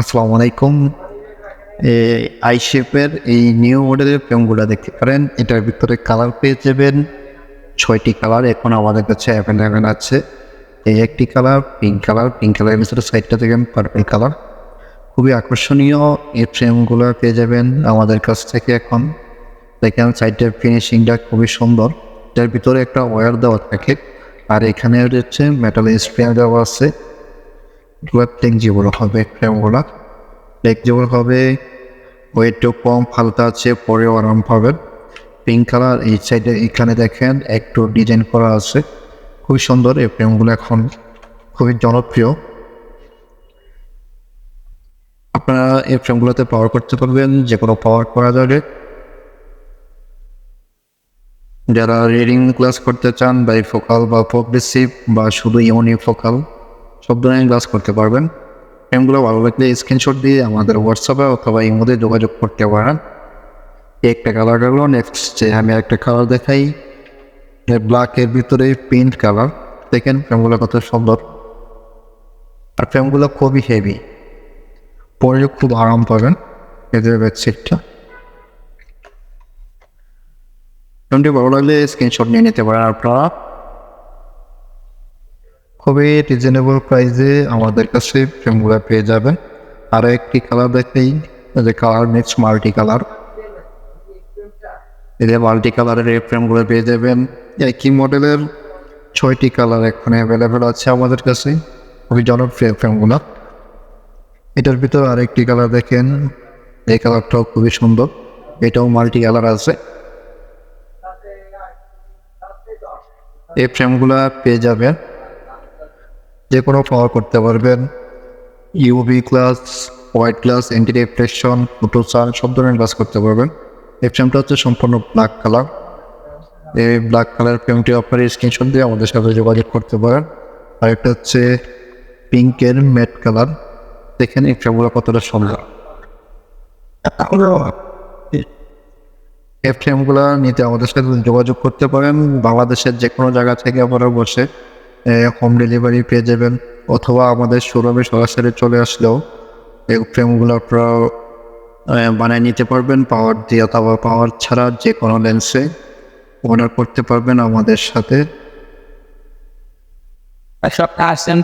আসসালামু আলাইকুম। আই শেপের এই নিউ মডেলের ফ্রেমগুলো দেখতে পারেন। এটার ভিতরে কালার পেয়ে যাবেন। ছয়টি কালার এখন আমাদের কাছে অ্যাভেলেবেল আছে। এই একটি কালার পিঙ্ক কালার। পিঙ্ক কালারের ভিতরে সাইডটা দেখেন পার্পল কালার। খুবই আকর্ষণীয় এই ফ্রেমগুলো পেয়ে যাবেন আমাদের কাছ থেকে এখন। দেখেন সাইডের ফিনিশিংটা খুবই সুন্দর। এটার ভিতরে একটা ওয়্যার দেওয়া থাকে। আর এখানে হচ্ছে মেটাল স্প্রে দেওয়া আছে। এগুলো ফ্লেক্সিবল হবে ফ্রেমগুলো ফ্লেক্সিবল হবে ওয়েটও কম হালকা আছে পরেও আরাম পাবেন। পিঙ্ক কালার এই সাইডে এখানে দেখেন, একটু ডিজাইন করা আছে। খুবই সুন্দর, এই ফ্রেমগুলো এখন খুবই জনপ্রিয়। আপনারা এই ফ্রেমগুলোতে পাওয়ার করতে পারবেন যে কোনো পাওয়ার করা যাবে। যারা রিডিং ক্লাস করতে চান বাই ফোকাল বা প্রোগ্রেসিভ বা শুধু ইউনিফোকাল সব ধরনের ক্লাস করতে পারবেন। ফ্রেমগুলো ভালো লাগলে স্ক্রিনশট দিয়ে আমাদের হোয়াটসঅ্যাপে অথবা ইমোতে যোগাযোগ করতে পারেন। একটা কালার গেল নেক্সট যে আমি একটা কালার দেখাই। ব্ল্যাকের ভিতরে পেন্ট কালার দেখেন ফ্রেমগুলো কত সুন্দর। আর ফ্রেমগুলো খুবই হেভি পরে খুব আরাম পাবেন এদের বেডশিটটা ফোনটি ভালো লাগলে স্ক্রিনশট নিয়ে নিতে পারেন আপনারা। খুবই রিজনেবল প্রাইসে আমাদের কাছে ফ্রেমগুলো পেয়ে যাবেন। আরও একটি কালার দেখেই যে কালার মিক্স মাল্টি কালার এদের মাল্টি কালারের এই ফ্রেমগুলো পেয়ে যাবেন। একই মডেলের ছয়টি কালার এখন অ্যাভেলেবেল আছে আমাদের কাছে। খুবই জনপ্রিয় ফ্রেমগুলো এটার ভিতর আরেকটি কালার দেখেন। এই কালারটাও খুবই সুন্দর। এটাও মাল্টি কালার আছে। এই ফ্রেমগুলো পেয়ে যাবেন। যে কোনো পাওয়ার করতে পারবেন। UV glass white glass anti reflection photo সার সব ধরনের ক্লাস করতে পারবেন। এই হচ্ছে সম্পূর্ণ ব্ল্যাক কালার এই ব্ল্যাক কালার ফ্রেমটি আপনার স্ক্রিনশট দিয়ে আমাদের সাথে যোগাযোগ করতে পারেন। আর একটা হচ্ছে পিঙ্কের ম্যাট কালার দেখেন এই কতটা সুন্দর। এই নিতে আমাদের সাথে যোগাযোগ করতে পারেন। বাংলাদেশের যে কোনো জায়গা থেকে আপনারা বসে হোম ডেলিভারি পেয়ে যাবেন অথবা আমাদের শোরুমে সরাসরি চলে আসলেও এই ফ্রেমগুলো আপনারা বানিয়ে নিতে পারবেন, পাওয়ার দিয়ে অথবা পাওয়ার ছাড়া যে কোনো লেন্সে অর্ডার করতে পারবেন আমাদের সাথে। সব আসেন